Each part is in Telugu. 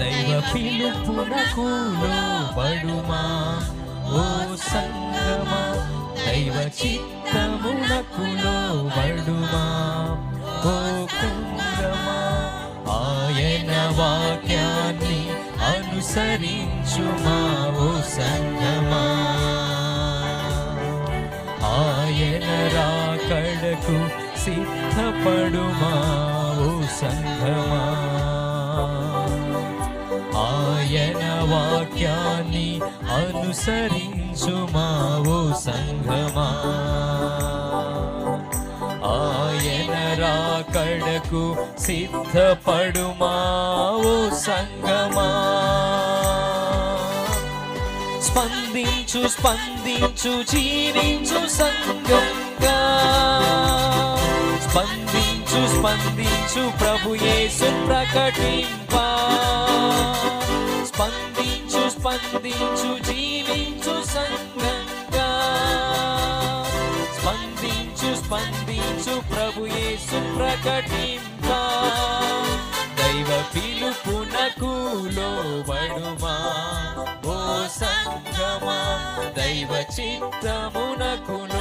దైవ పిలుపునకు లోబడుమా ఓ సంగమా దైవ చిత్తమునకు లోబడుమా ఓ కుంగమా ఆయన వాక్యాన్ని అనుసరించుమా. ఓ సంగమా ఆయన రాకడకు సిద్ధపడుమా ఓ సంగమా ఆయన వాక్యాన్ని అనుసరించుమా ఓ సంగమా ఆయన రాకడకు సిద్ధపడుమా ఓ సంగమా స్పందించు స్పందించు జీవించు సంగంగా స్పందించు స్పందించు ప్రభు యేసు ప్రకటింప. స్పందించు స్పందించు జీవించు సంగంగా స్పందించు స్పందించు ప్రభు యేసు ప్రకటింప. దైవ పిలుపునకు లోబడుమా? ఓ సంగమా దైవ చిత్తమునకు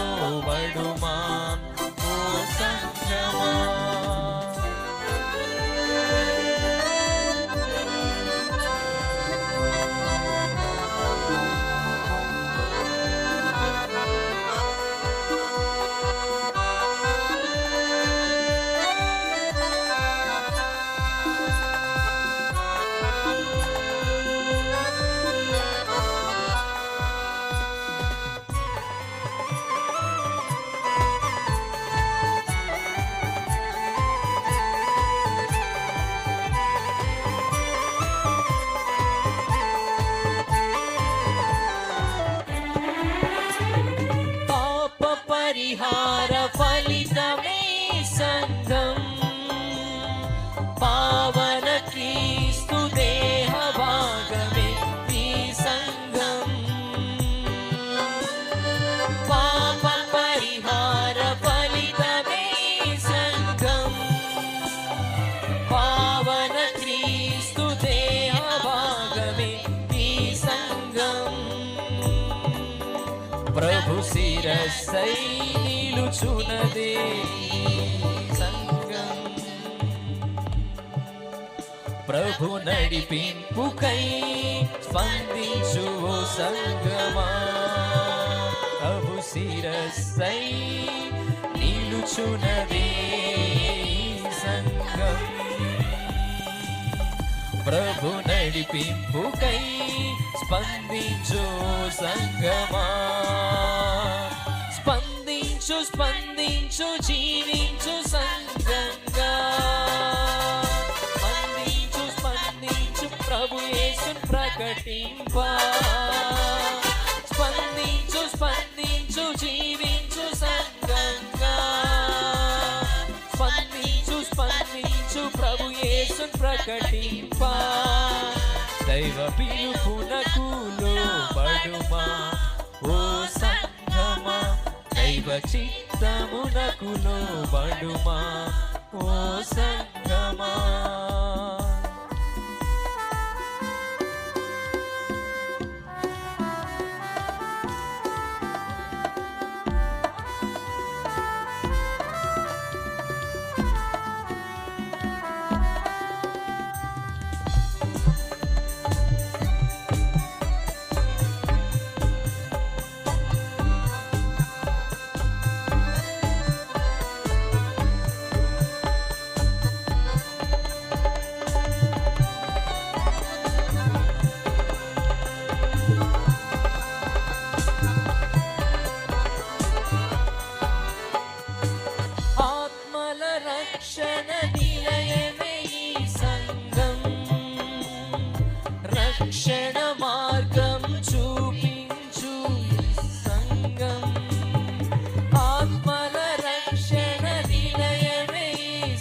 శిరస్సై నిలుచునదే సంగం ప్రభు నడిపింపుకై స్పందించు సంగమా ప్రభు శిరస్సై నిలుచునదే సంగం ప్రభు నడిపింపుకై స్పందించు సంగమా స్పందించు స్పందించు జీవించు సంగంగా స్పందించు స్పందించు ప్రభు యేసు ప్రకటింప. స్పందించు స్పందించు జీవించు సంగంగా స్పందించు స్పందించు ప్రభు యేసు ప్రకటింప. దైవ పిలుపునకు లోబడుమా? దైవ చిత్తమునకు లోబడుమా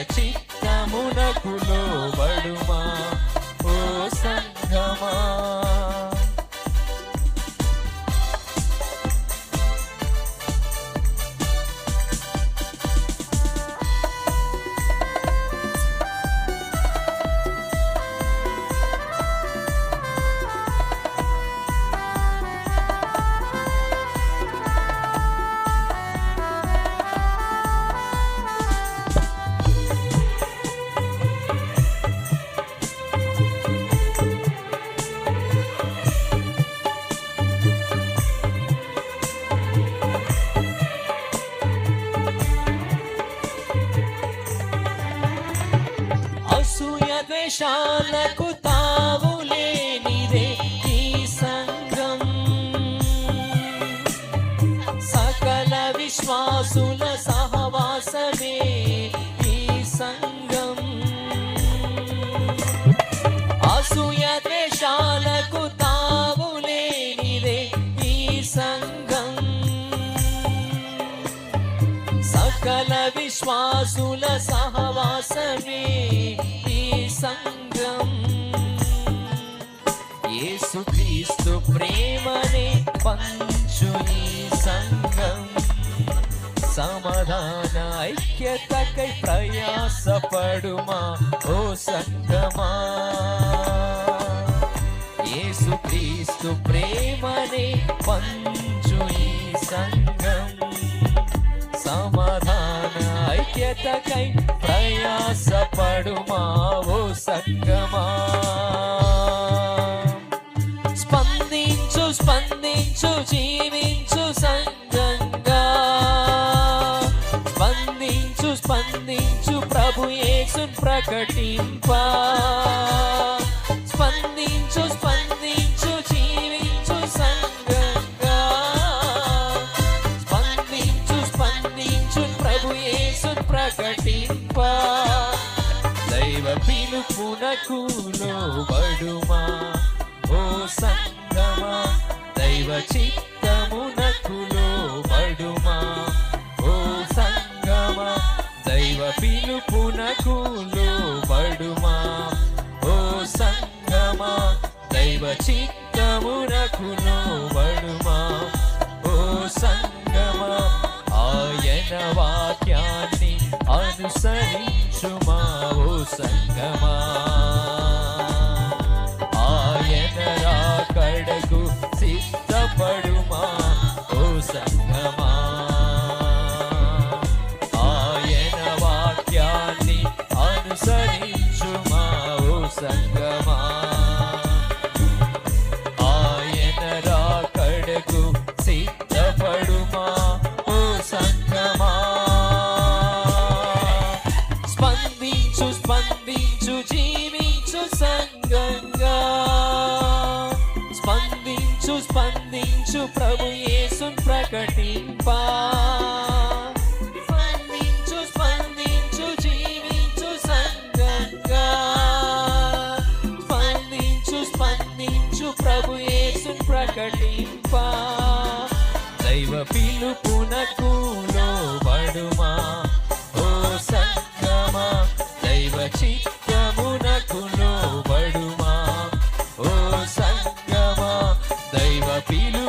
爱情 విశ్వాసుల సహవాసమే ఈ సంఘం. అసూయ ద్వేషాలకు తావులేనిదే ఈ సంఘం. సకల విశ్వాసుల సహవాసమే ఈ సంఘం. యేసుక్రీస్తు ప్రేమనే పంచు ఈ సంఘం. సమాధాన ఐక్యతకై ప్రయాసపడుమా? ఓ సంగమా? యేసు క్రీస్తు ప్రేమనే పంచు ఈ సంఘం. సమాధాన ఐక్యతకై ప్రయాసపడుమా? ఓ సంగమా? స్పందించు స్పందించు జీవించు. ప్రకటింప. స్పందించు స్పందించు జీవించు సంగంగా స్పందించు స్పందించు ప్రభు యేసున్ ప్రకటింప. దైవ పిలుపునకు లోబడుమా ఓ సంగమా దైవ చిత్తమునకు లోబడుమా దైవ పిలుపునకు లోబడుమా? ఓ సంగమా దైవ చిత్తమునకు లోబడుమా? ఓ సంగమా ఆయన వాక్యాన్ని అనుసరించుమా? ఓ సంగమా. స్పందించు జీవించు సంగంగా స్పందించు స్పందించు ప్రభు యేసున్ ప్రకటింపా. పీలు